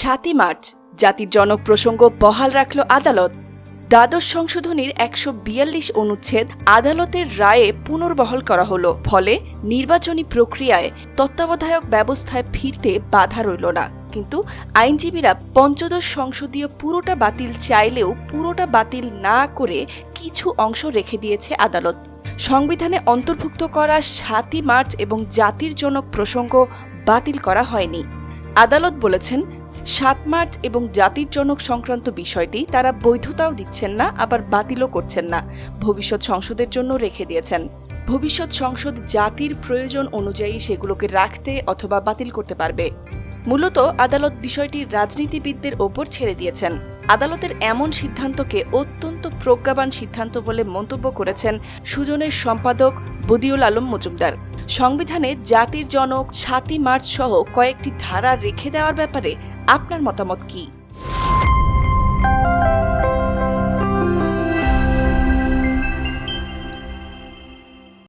সাতই মার্চ, জাতির জনক প্রসঙ্গ বহাল রাখল আদালত। দ্বাদশ সংশোধনীর একশো বিয়াল্লিশ অনুচ্ছেদ আদালতের রায়ে পুনর্বহাল করা হলো, ফলে নির্বাচনী প্রক্রিয়ায় তত্ত্বাবধায়ক ব্যবস্থায় ফিরতে বাধা রইল না। কিন্তু আইনজীবীরা পঞ্চদশ সংসদীয় পুরোটা বাতিল চাইলেও পুরোটা বাতিল না করে কিছু অংশ রেখে দিয়েছে আদালত। সংবিধানে অন্তর্ভুক্ত করা সাতই মার্চ এবং জাতির জনক প্রসঙ্গ বাতিল করা হয়নি। আদালত বলেছেন সাত মার্চ এবং জাতির জনক সংক্রান্ত বিষয়টি তারা বৈধতাও দিচ্ছেন না, আবার বাতিলও করছেন না। ভবিষ্যৎ সংসদের জন্য রেখে দিয়েছেন। ভবিষ্যৎ সংসদ জাতির প্রয়োজন অনুযায়ী সেগুলোকে রাখতে অথবা বাতিল করতে পারবে। মূলত আদালত বিষয়টি রাজনীতিবিদদের ওপর ছেড়ে দিয়েছেন। আদালতের এমন সিদ্ধান্তকে অত্যন্ত প্রজ্ঞাবান সিদ্ধান্ত বলে মন্তব্য করেছেন সুজনের সম্পাদক বদিউল আলম মজুমদার। সংবিধানে জাতির জনক সাতই মার্চ সহ কয়েকটি ধারা রেখে দেওয়ার ব্যাপারে আপনার মতামত কী?